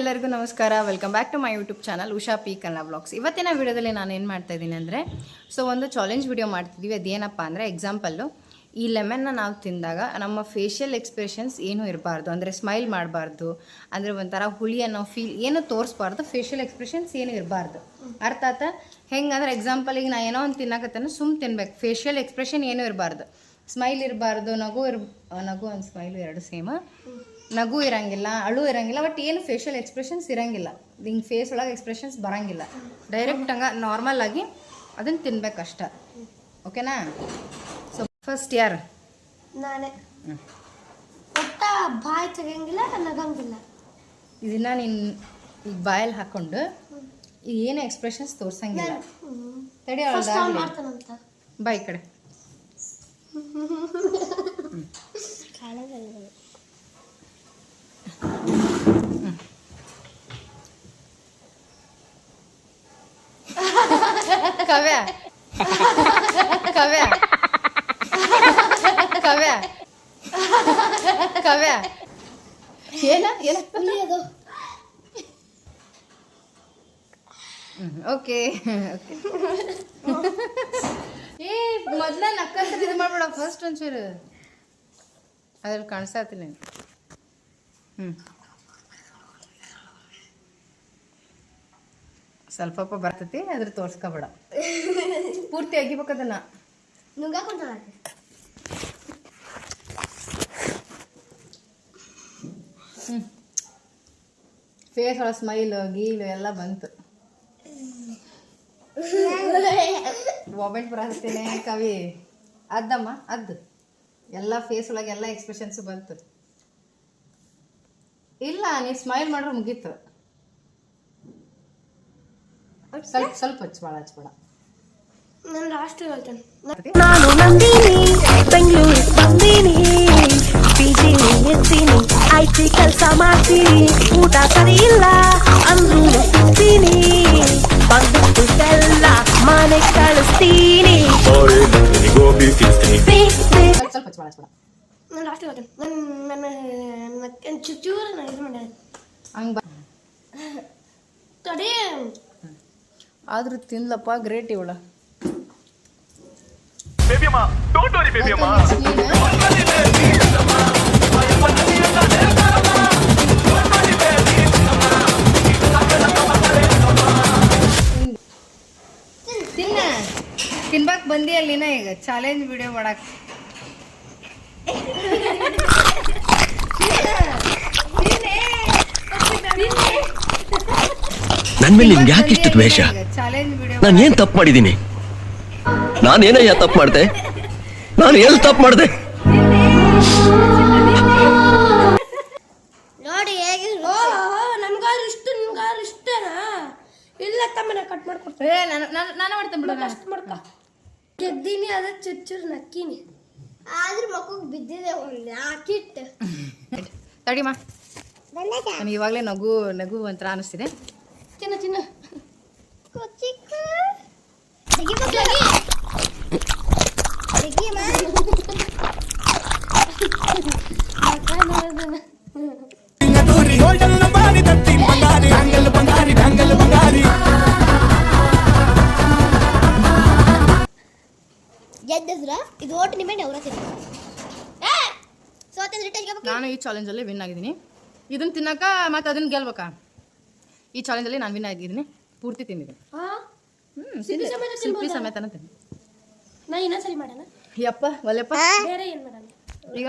ಎಲ್ಲರಿಗೂ ನಮಸ್ಕಾರ. Welcome back to my YouTube channel Usha P Kannada blogs ಇವತ್ತಿನ ವಿಡಿಯೋದಲ್ಲಿ ನಾನು ಏನು ಮಾಡ್ತಾ ಇದ್ದೀನಿ ಅಂದರೆ ಸೊ ಒಂದು ಚಾಲೆಂಜ್ ವಿಡಿಯೋ ಮಾಡ್ತಿದ್ದೀವಿ ಅದೇನಪ್ಪ ಅಂದರೆ ಎಕ್ಸಾಂಪಲ್ಲು ಈ ಲೆಮನ್ನ ನಾವು ತಿಂದಾಗ ನಮ್ಮ ಫೇಶಿಯಲ್ ಎಕ್ಸ್ಪ್ರೆಷನ್ಸ್ ಏನೂ ಇರಬಾರ್ದು. ಅಂದರೆ ಸ್ಮೈಲ್ ಮಾಡಬಾರ್ದು. ಅಂದರೆ ಒಂಥರ ಹುಳಿ ಅನ್ನೋ ಫೀಲ್ ಏನು ತೋರಿಸ್ಬಾರ್ದು. ಫೇಶಿಯಲ್ ಎಕ್ಸ್ಪ್ರೆಷನ್ಸ್ ಏನು ಇರಬಾರ್ದು. ಅರ್ಥಾತ ಹೆಂಗಂದ್ರೆ ಎಕ್ಸಾಂಪಲ್ ಈಗ ನಾನು ಏನೋ ಒಂದು ತಿನ್ನಕತ್ತೇನೆ, ಸುಮ್ ತಿನ್ಬೇಕು. ಫೇಶಿಯಲ್ ಎಕ್ಸ್ಪ್ರೆಷನ್ ಏನೂ ಇರಬಾರ್ದು. ಸ್ಮೈಲ್ ಇರಬಾರ್ದು, ನಗು ಇರ್ ನಗು ಒಂದು ಸ್ಮೈಲು ಎರಡು ಸೇಮ ನಗು ಇರಂಗಿಲ್ಲ ಅಳು ಇರಂಗಿಲ್ಲ ಬಟ್ ಏನು ಫೇಶಿಯಲ್ ಎಕ್ಸ್ಪ್ರೆಷನ್ಸ್ ಇರಂಗಿಲ್ಲ. ಹಿಂಗೆ ಫೇಸ್ ಒಳಗೆ ಎಕ್ಸ್ಪ್ರೆಷನ್ಸ್ ಬರಂಗಿಲ್ಲ. ಡೈರೆಕ್ಟ್ ಹಂಗೆ ನಾರ್ಮಲ್ ಆಗಿ ಅದನ್ನು ತಿನ್ಬೇಕಷ್ಟ ಓಕೆನಾ ಸೊ ಫಸ್ಟ್ ಯಾರು? ನಾನೇ. ಒಟ್ಟ ಬಾಯಿ ತೆಗಿಯಂಗಿಲ್ಲ ನಗಂಗಿಲ್ಲ. ಇದನ್ನ ನೀನು ಈಗ ಬಾಯಲ್ಲಿ ಹಾಕೊಂಡು ಏನು ಎಕ್ಸ್ಪ್ರೆಷನ್ಸ್ ತೋರ್ಸಂಗಿಲ್ಲ. ತಡಿ ಫಸ್ಟ್ ಅವ್ನು ಅವಳ್ದಾಗ್ಲಿ ಮಾಡ್ತಾನಂತ. ಬಾ ಈ ಕಡೆ. ಕವ್ಯ ಕವ್ಯ ಕವ್ಯ ಕವ್ಯ ಏನ ಏನ ಅದು ಓಕೆ ಓಕೆ ಏ ಮೊದ್ಲ ನಕ್ಕಂತ ಇದು ಮಾಡ್ಬೇಡ ಫಸ್ಟ್ ಒಂಚೂರು ಅದ್ರಲ್ಲಿ ಕಾಣಿಸ್ತಾತಿಲ್ಲ ಹ್ಞೂ ಸ್ವಲ್ಪ ಬರ್ತೈತಿ, ಅದ್ರ ತೋರ್ಸ್ಕೊಬೇಡ. ಪೂರ್ತಿ ಅಗಿಬೇಕದನ್ನ ಹ್ಞೂ ಫೇಸ್ ಒಳ ಸ್ಮೈಲು ಗೀಲು ಎಲ್ಲ ಬಂತು. ಮೊಬೈಲ್ ಬರತ್ತೇನೆ ಕವಿ. ಅದ್ದಮ್ಮ, ಅದ್ದು. ಎಲ್ಲ ಫೇಸ್ ಒಳಗೆ ಎಲ್ಲ ಎಕ್ಸ್ಪ್ರೆಷನ್ಸ್ ಬಂತು. ಇಲ್ಲ ನೀ ಸ್ಮೈಲ್ ಮಾಡ್ರೆ ಮುಗೀತು. ಸ್ವಲ್ಪ ಸ್ವಲ್ಪ ಭಾಳ ಹಚ್ಬೇಡ ನಾನು ಲಾಸ್ಟ್ ಹೇಳ್ತೇನೆ. ನಾನು ನಂದಿನಿ ಬೆಂಗಳೂರಿಗೆ ಬಂದೀನಿ. ಪಿಜಿನಿ ಎತ್ತೀನಿ ಐಟಿ ಕೆಲಸ ಮಾಡ್ತೀನಿ. ಊಟ ಸರಿ ಇಲ್ಲ ಅಂದ್ರೂ ಸಿಗ್ತೀನಿ ಬಂದ್ಬಿಟ್ಟು ಎಲ್ಲ ಮನೆ ಕಳಿಸ್ತೀನಿ. ಸ್ವಲ್ಪ ಭಾಳ ಹಚ್ಬೇಡ ನಾನು ಲಾಸ್ಟ್ ಹೇಳ್ತೇನೆ. ನನ್ನ ನನ್ನ ಚೂರು ನಾನು ಇದು ಮಾಡ್ಯಾನ ಹಂಗೆ ತಡಿ. ಆದ್ರೂ ತಿನ್ಲಪ್ಪ ಗ್ರೇಟ್ ಇವಳ Baby amma, don't worry baby amma ತಿನ್ನ ತಿನ್ಬಾಕ್ ಬಂದಿ ಅಲ್ಲಿನ ಈಗ ಚಾಲೆಂಜ್ ವಿಡಿಯೋ ಮಾಡಕ್ ನನ್ ಮೇಲೆ ನಿಮ್ಗೆ ಯಾಕೆ ಇಷ್ಟು ದ್ವೇಷ? ಚಾಲೆಂಜ್ ನಾನು ಏನ್ ತಪ್ಪು ಮಾಡಿದ್ದೀನಿ ನಾನೇನಯ್ಯ ತಪ್ಪು ಮಾಡ್ದೆ? ನಾನು ಎಲ್ಲಿ ತಪ್ಪು ಮಾಡ್ದೆ? ನೋಡಿ ಹೇಗೆ ಓಹ್ ನನ್ಗಾರು ಇಷ್ಟ ನಿನ್ಗಾರು ಇಷ್ಟನಾ? ಇಲ್ಲ ತಮ್ಮನ ಕಟ್ ಮಾಡ್ಕೊಡ್ತೀನಿ. ನಾನು ನಾನು ಮಾಡ್ತೇನೆ ಬಿಡು ನಾನು. ಅಷ್ಟು ಮಾಡ್ಕ. ಗೆದ್ದೀನಿ ಅದ ಚುಚ್ಚೂರು ನಕ್ಕೀನಿ. ಆದ್ರೆ ಮಕ್ಕಳಿಗೆ ಬಿದ್ದಿದೆ ಒಂದು ಹಾಕಿಟ್ಟು ತಡಿಮಾ ನನಗೆ ಇವಾಗಲೇ ನಗು ನಗು ಅಂತ ಅನಿಸ್ತಿದೆ. ತಿನ್ನ ತಿನ್ನು. ಕೊಚ್ಚಿಕ್ಕ. ಗೆದ್ದದ್ರ? ಇದು ಓಟ್ ನಿಮಗೆ ಅವ್ರ ತಿನ್ನ ಸೋತಂದ್ರೆ ರಿಟರ್ನ್ ನಾನು ಈ ಚಾಲೆಂಜಲ್ಲಿ ವಿನ್ ಆಗಿದ್ದೀನಿ. ಇದನ್ನ ತಿನ್ನಕ ಮತ್ತೆ ಅದನ್ನ ಗೆಲ್ಬೇಕಾ? ಈ ಚಾಲೆಂಜಲ್ಲಿ ನಾನು ವಿನ್ ಆಗಿದ್ದೀನಿ. ಪೂರ್ತಿ ತಿಂದಿದ್ದೀನಿ. ಹ್ಞೂ ಸಿಪ್ಪಿ ಸಮೇತ ಸಿಪ್ಪಿ ಸಮೇತನ ತಿಂದು. ನಾ ಇನ್ನೊಂದ್ಸರಿ ಮಾಡೋಣ. ಯಪ್ಪ ಒಲೆಪ್ಪ ಬೇರೆ ಏನ್ ಮಾಡೋಣ? ಈಗ